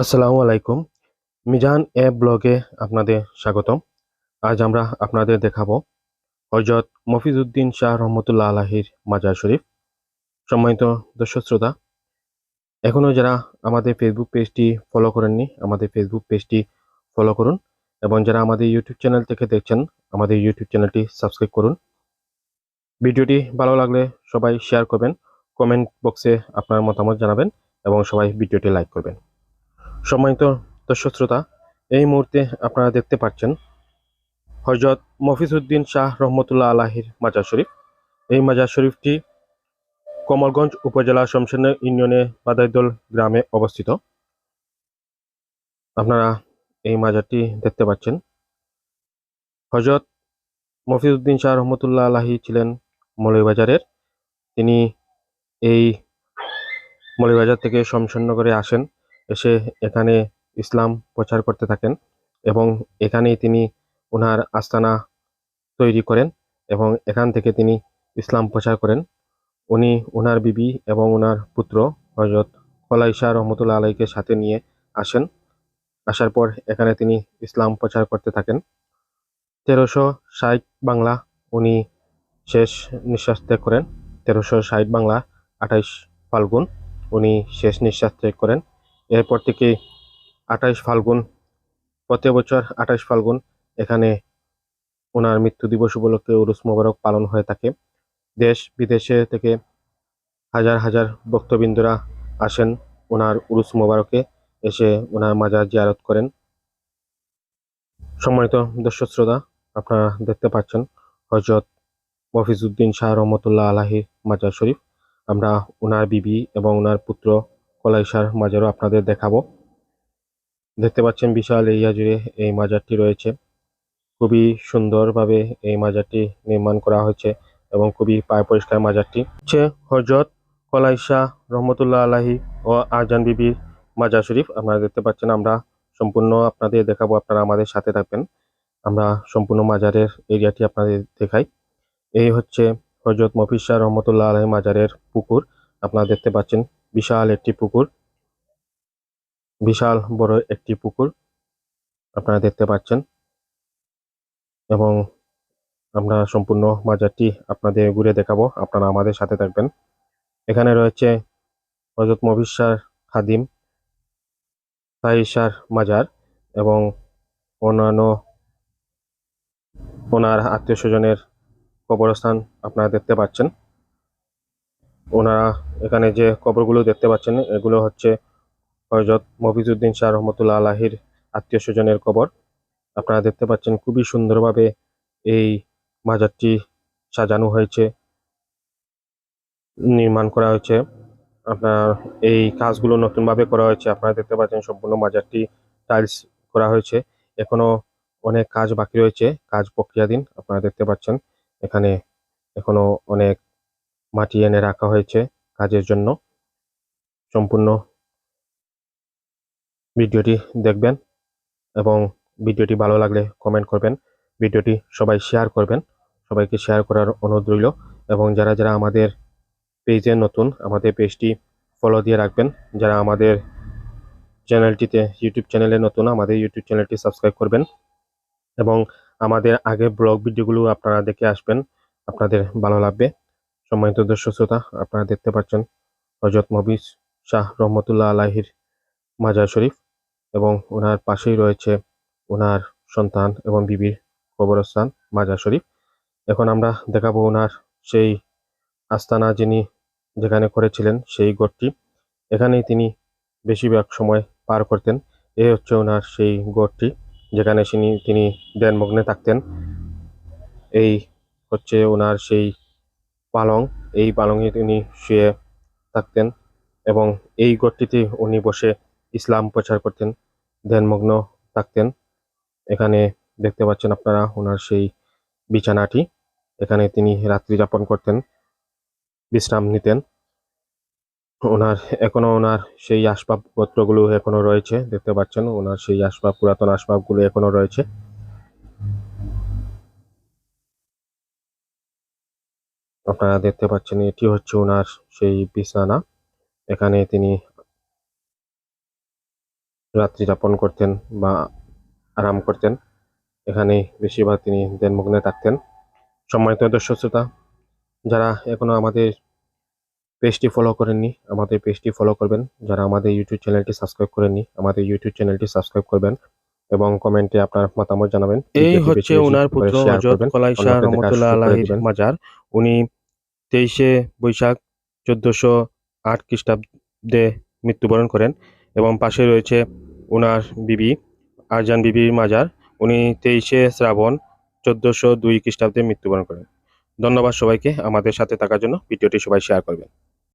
আসসালামু আলাইকুম। মিজান এ ব্লগে আপনাদের স্বাগতম। আজ আমরা আপনাদের দেখাবো হজরত মফিজউদ্দিন শাহ রহমতুল্লাহ আলাহির মাজার শরীফ। সম্মানিত দর্শক শ্রোতা এখনও যারা আমাদের ফেসবুক পেজটি ফলো করেননি, আমাদের ফেসবুক পেজটি ফলো করুন এবং যারা আমাদের ইউটিউব চ্যানেল থেকে দেখছেন, আমাদের ইউটিউব চ্যানেলটি সাবস্ক্রাইব করুন। ভিডিওটি ভালো লাগলে সবাই শেয়ার করবেন কমেন্ট বক্সে আপনার মতামত জানাবেন এবং সবাই ভিডিওটি লাইক করবেন। সম্মানিত দর্শক শ্রোতা, এই মুহূর্তে আপনারা দেখতে পাচ্ছেন হজরত মফিজউদ্দিন শাহ রহমতুল্লাহ আলাহির মাজার শরীফ। এই মাজার শরীফটি কমলগঞ্জ উপজেলা শমশের ইউনিয়নে বাদাইদল গ্রামে অবস্থিত। আপনারা এই মাজারটি দেখতে পাচ্ছেন। হজরত মফিজউদ্দিন শাহ রহমতুল্লাহ আলাহি ছিলেন মৌলভীবাজারের। তিনি এই মৌলভীবাজার থেকে শমশেরনগরে আসেন। এসে এখানে ইসলাম প্রচার করতে থাকেন এবং এখানেই তিনি ওনার আস্তানা তৈরি করেন এবং এখান থেকে তিনি ইসলাম প্রচার করেন। উনি ওনার বিবি এবং ওনার পুত্র হজরত কলাইশা রহমতুল্লাহ আলাইকে সাথে নিয়ে আসেন। আসার পর এখানে তিনি ইসলাম প্রচার করতে থাকেন। তেরোশো ষাট বাংলা উনি শেষ নিঃশ্বাস ত্যাগ করেন। তেরোশো ষাট বাংলা আঠাইশ ফাল্গুন উনি শেষ নিঃশ্বাস ত্যাগ করেন। এরপর থেকে আঠাইশ ফাল্গুন, প্রতি বছর আঠাইশ ফাল্গুন এখানে ওনার মৃত্যু দিবস উপলক্ষে উরুস মোবারক পালন হয়ে থাকে। দেশ বিদেশে থেকে হাজার হাজার ভক্তবৃন্দরা আসেন ওনার উরুস মোবারকে, এসে ওনার মাজার জিয়ারত করেন। সম্মানিত দর্শক শ্রোতা, আপনারা দেখতে পাচ্ছেন হজরত মফিজউদ্দিন শাহ রহমতুল্লাহ আলাহি মাজার শরীফ। আমরা ওনার বিবি এবং ওনার পুত্র কলাইশার মাজারও আপনাদের দেখাবো। দেখতে পাচ্ছেন বিশাল এরিয়া জুড়ে এই মাজারটি রয়েছে। খুবই সুন্দরভাবে এই মাজারটি নির্মাণ করা হয়েছে এবং খুবই পায় পরিষ্কার মাজারটি। হচ্ছে হজরত কলাইশা রহমতুল্লাহ আলাহি ও আজান বিবির মাজার শরীফ। আপনারা দেখতে পাচ্ছেন আমরা সম্পূর্ণ আপনাদের দেখাবো, আপনারা আমাদের সাথে থাকবেন। আমরা সম্পূর্ণ মাজারের এরিয়াটি আপনাদের দেখাই। এই হচ্ছে হজরত মফিজ শাহ রহমতুল্লাহ আলাহি মাজারের পুকুর। আপনারা দেখতে পাচ্ছেন বিশাল একটি পুকুর। বিশাল বড় একটি পুকুর আপনারা দেখতে পাচ্ছেন। এবং আমরা সম্পূর্ণ মাজারটি আপনাদের ঘুরে দেখাবো। আপনারা আমাদের সাথে থাকবেন। এখানে রয়েছে হজরত মবিসার খাদিম সাইসার মাজার এবং অন্যান্য ওনার আত্মীয় স্বজনের কবরস্থান আপনারা দেখতে পাচ্ছেন। ওনারা এখানে যে কবরগুলো দেখতে পাচ্ছেন, এগুলো হচ্ছে হজরত মফিজুদ্দিন শাহ রহমতুল্লাহ আলাহির আত্মীয় স্বজনের কবর। আপনারা দেখতে পাচ্ছেন খুবই সুন্দরভাবে এই মাজারটি সাজানো হয়েছে, নির্মাণ করা হয়েছে। আপনার এই কাজগুলো নতুনভাবে করা হয়েছে, আপনারা দেখতে পাচ্ছেন সম্পূর্ণ মাজারটি টাইলস করা হয়েছে। এখনও অনেক কাজ বাকি রয়েছে, কাজ প্রক্রিয়াধীন, আপনারা দেখতে পাচ্ছেন। এখানে এখনও অনেক মাটি এনে রাখা হয়েছে কাজের জন্য। সম্পূর্ণ ভিডিওটি দেখবেন এবং ভিডিওটি ভালো লাগলে কমেন্ট করবেন। ভিডিওটি সবাই শেয়ার করবেন। সবাইকে শেয়ার করার অনুরোধ রইল এবং যারা যারা আমাদের পেজে নতুন, আমাদের পেজটি ফলো দিয়ে রাখবেন। যারা আমাদের চ্যানেলটিতে ইউটিউব চ্যানেলে নতুন, আমাদের ইউটিউব চ্যানেলটি সাবস্ক্রাইব করবেন এবং আমাদের আগে ব্লগ ভিডিওগুলো আপনারা দেখে আসবেন। আপনাদের ভালো লাগবে। সম্মানিত দর্শক শ্রোতা, আপনারা দেখতে পাচ্ছেন হজরত মবিজ শাহ রহমতুল্লাহ আলাহির মাজার শরীফ এবং ওনার পাশেই রয়েছে ওনার সন্তান এবং বিবির কবরস্থান মাজার শরীফ। এখন আমরা দেখাবো ওনার সেই আস্তানা যিনি যেখানে করেছিলেন সেই গড়টি। এখানেই তিনি বেশিরভাগ সময় পার করতেন। এ হচ্ছে ওনার সেই গড়টি যেখানে তিনি তিনি ধ্যানমগ্নে থাকতেন। এই হচ্ছে ওনার সেই পালং, এই পালংয়ে তিনি শুয়ে থাকতেন এবং এই গড়টিতে উনি বসে ইসলাম প্রচার করতেন ধ্যানমগ্ন থাকতেন। এখানে দেখতে পাচ্ছেন আপনারা ওনার সেই বিছানাটি। এখানে তিনি রাত্রি যাপন করতেন, বিশ্রাম নিতেন। ওনার এখনও ওনার সেই আসবাবপত্রগুলো এখনও রয়েছে, দেখতে পাচ্ছেন ওনার সেই আসবাব, পুরাতন আসবাবগুলো এখনও রয়েছে। আপনারা দেখতে পাচ্ছেন এটি হচ্ছে ওনার সেই বিছানা। এখানে তিনি রাত্রি যাপন করতেন বা আরাম করতেন। এখানে বেশিরভাগ তিনি ধ্যানমগ্নে থাকতেন। সম্মানিত দর্শক শ্রোতা যারা এখনও আমাদের পেজটি ফলো করেননি আমাদের পেজটি ফলো করবেন। যারা আমাদের ইউটিউব চ্যানেলটি সাবস্ক্রাইব করেননি আমাদের ইউটিউব চ্যানেলটি সাবস্ক্রাইব করবেন এবং কমেন্টে আপনার মতামত জানাবেন। এই হচ্ছে ওনার পুত্র share হজরত করবেন, কলাই শাহ অন্যকে দেখা রহমতুল্লাহ দিবেন। মাজার। উনি তেইশে বৈশাখ চোদ্দোশো আট খ্রিস্টাব্দে মৃত্যুবরণ করেন এবং পাশে রয়েছে ওনার বিবি, আরজান বিবির মাজার। উনি তেইশে শ্রাবণ চোদ্দোশো দুই খ্রিস্টাব্দে মৃত্যুবরণ করেন। ধন্যবাদ সবাইকে আমাদের সাথে থাকার জন্য। ভিডিওটি সবাই শেয়ার করবেন।